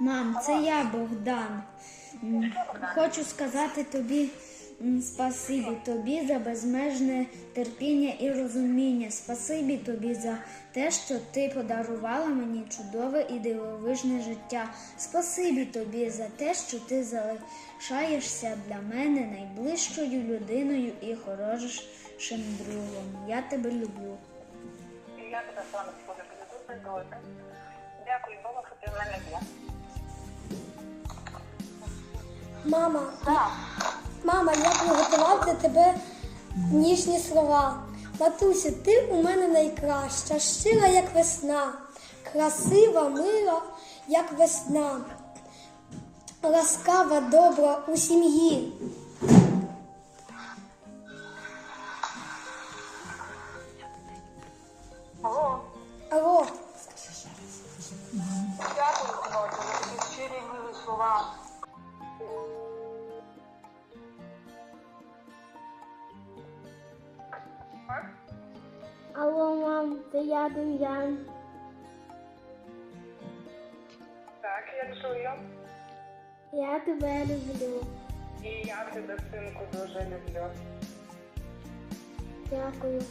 Мам, це я Богдан. Хочу сказати тобі спасибі тобі за безмежне терпіння і розуміння. Спасибі тобі за те, що ти подарувала мені чудове і дивовижне життя. Спасибі тобі за те, що ти залишаєшся для мене найближчою людиною і хорошим другом. Я тебе люблю. Я тебе сонечко люблю. Дякую Богу, що ти мене Мама, мама, я приготував для тебе ніжні слова. Матуся, ти у мене найкраща, щира, як весна, красива, мила, як весна, ласкава, добра у сім'ї. Це я Дем'ян. Так, я чую. Я тебе люблю. І я тебе, синку, дуже люблю. Дякую.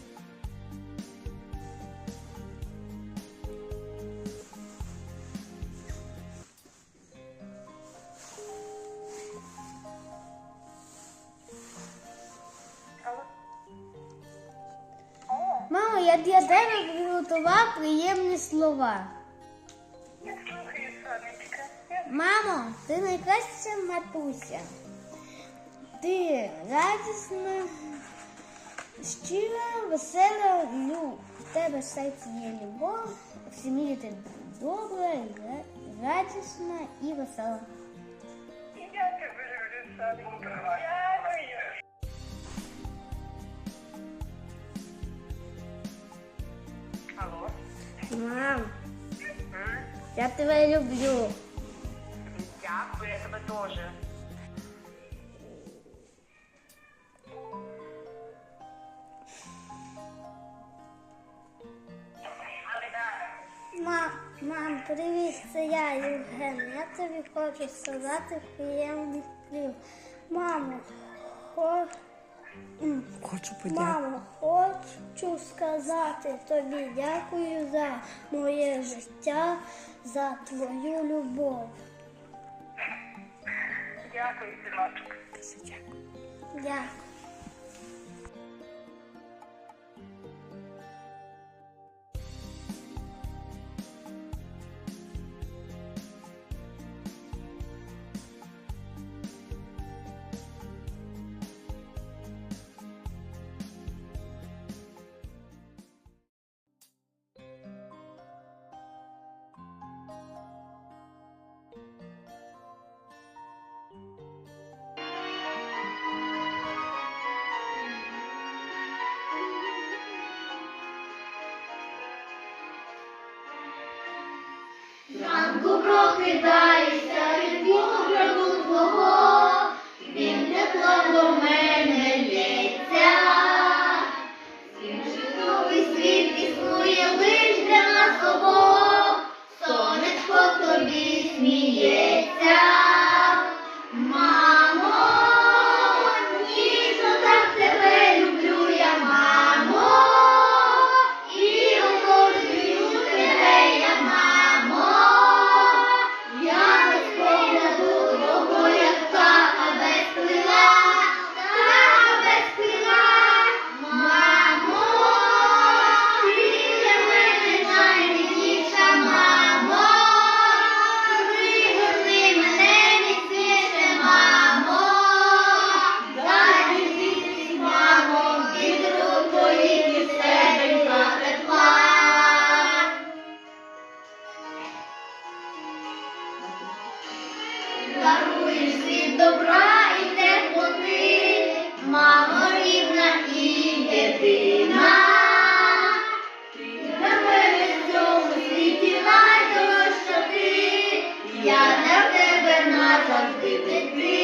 Я для тебе приготував приємні слова. Я слухаю, сонечка. Мамо, ти найкраща матуся. Ти радісна, щира, весела, лю. В тебе в серці є любов, в сім'ї ти добра, радісна і весела. Я тебе люблю, сонечко. Алло. Мам, я тебе люблю. Дякую, я тебе теж. Мам, мам, привіт, це я, Євген. Я тобі хочу сказати приємний слів. Мамо, хо... Хочу подякувати. мамо, хочу сказати тобі дякую за моє життя, за твою любов. Дякую, синочок. Дякую. Ранку прокидаюся, від погляду твого, він тепло до мене лється, Він житловий світ існує. my country with me.